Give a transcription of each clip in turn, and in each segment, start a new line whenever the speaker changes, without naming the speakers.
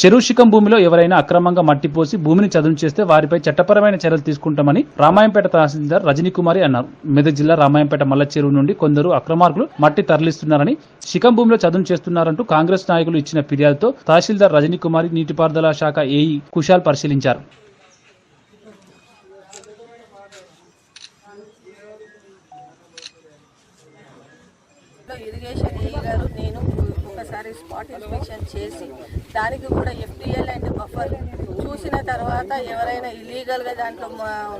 చెరువు శిఖం భూమిలో ఎవరైనా అక్రమంగా మట్టి పోసి భూమిని చదును చేస్తే వారిపై చట్టపరమైన చర్యలు తీసుకుంటామని రామాయంపేట తహసీల్దార్ రజనీ కుమారి అన్నారు. మెదక్ జిల్లా రామాయంపేట మల్ల చెరువు నుండి కొందరు అక్రమార్కులు మట్టి తరలిస్తున్నారని శిఖం భూమిలో చదును చేస్తున్నారంటూ కాంగ్రెస్ నాయకులు ఇచ్చిన ఫిర్యాదుతో తహసీల్దార్ రజనీ కుమారి నీటిపారుదల శాఖ ఏఈ కుశాల్ పరిశీలించారు.
ఇరిగేషన్ గారు నేను ఒకసారి స్పాట్ ఇన్స్పెక్షన్ చేసి దానికి కూడా ఎఫ్డిఎల్ అండ్ బఫర్ చూసిన తర్వాత ఎవరైనా ఇల్లీగల్గా దాంట్లో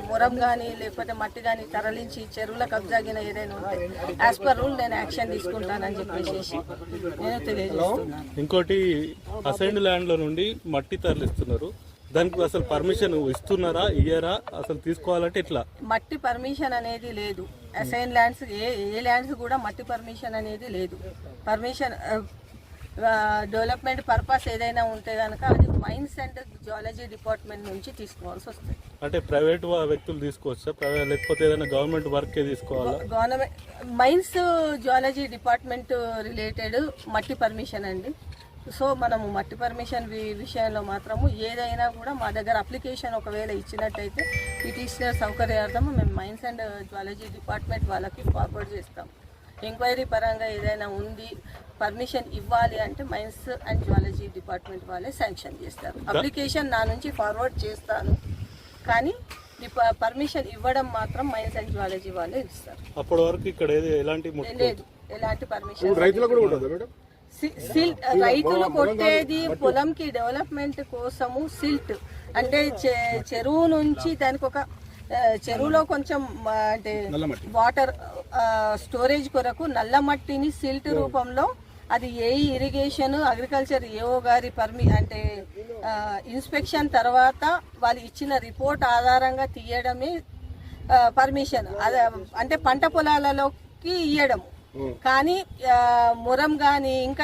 మురం కానీ లేకపోతే మట్టి కానీ తరలించి చెరువుల కబ్జాగిన ఏదైనా ఉంటే యాజ్ పర్ రూల్ నేను యాక్షన్ తీసుకుంటానని చెప్పేసి నేను తెలియజేస్తున్నాను.
ఇంకోటి అసైన్డ్ ల్యాండ్లో నుండి మట్టి తరలిస్తున్నారు. దానికి అసలు పర్మిషన్ ఇస్తున్నారా ఇయ్యరా అసలు తీసుకోవాలంటే ఎట్లా?
మట్టి పర్మిషన్ అనేది లేదు. Assign lands A A lands కూడా మట్టి పర్మిషన్ అనేది లేదు. పర్మిషన్ డెవలప్మెంట్ పర్పస్ ఏదైనా ఉంటే కనుక అది మైన్స్ అండ్ జియాలజీ డిపార్ట్మెంట్ నుంచి తీసుకోవాల్సి వస్తుంది.
అంటే ప్రైవేట్ వ్యక్తులు తీసుకోవచ్చా? లేకపోతే ఏదైనా గవర్నమెంట్ వర్కే తీసుకోవాలా?
Government mines geology department related మట్టి పర్మిషన్ అండి. సో మనము మట్టి పర్మిషన్ విషయంలో మాత్రము ఏదైనా కూడా మా దగ్గర అప్లికేషన్ ఒకవేళ ఇచ్చినట్టయితే పిటిషనర్ సౌకర్యార్థం మేము మైన్స్ అండ్ జియాలజీ డిపార్ట్మెంట్ వాళ్ళకి ఫార్వర్డ్ చేస్తాం ఎంక్వైరీ పరంగా ఏదైనా ఉంది పర్మిషన్ ఇవ్వాలి అంటే మైన్స్ అండ్ జియాలజీ డిపార్ట్మెంట్ వాళ్ళే శాంక్షన్ చేస్తారు. అప్లికేషన్ నా నుంచి ఫార్వర్డ్ చేస్తాను కానీ పర్మిషన్ ఇవ్వడం మాత్రం మైన్స్ అండ్ జియాలజీ వాళ్ళే ఇస్తారు.
అప్పటి వరకు ఇక్కడ ఏది ఎలాంటి
లేదు ఎలాంటి పర్మిషన్ రైతులకు కూడా ఉంటుంది మేడం? సిల్ట్ రైతులు కొట్టేది పొలంకి డెవలప్మెంట్ కోసము సిల్ట్. అంటే చె- చెరువు నుంచి దానికి ఒక చెరువులో కొంచెం అంటే వాటర్ స్టోరేజ్ కొరకు నల్ల మట్టిని సిల్ట్ రూపంలో అది ఏ ఇరిగేషన్ అగ్రికల్చర్ ఏఓ గారి పర్మి అంటే ఇన్స్పెక్షన్ తర్వాత వాళ్ళు ఇచ్చిన రిపోర్ట్ ఆధారంగా తీయడమే పర్మిషన్ అదే అంటే పంట పొలాలలోకి ఇయ్యడం. కానీ మురం కానీ ఇంకా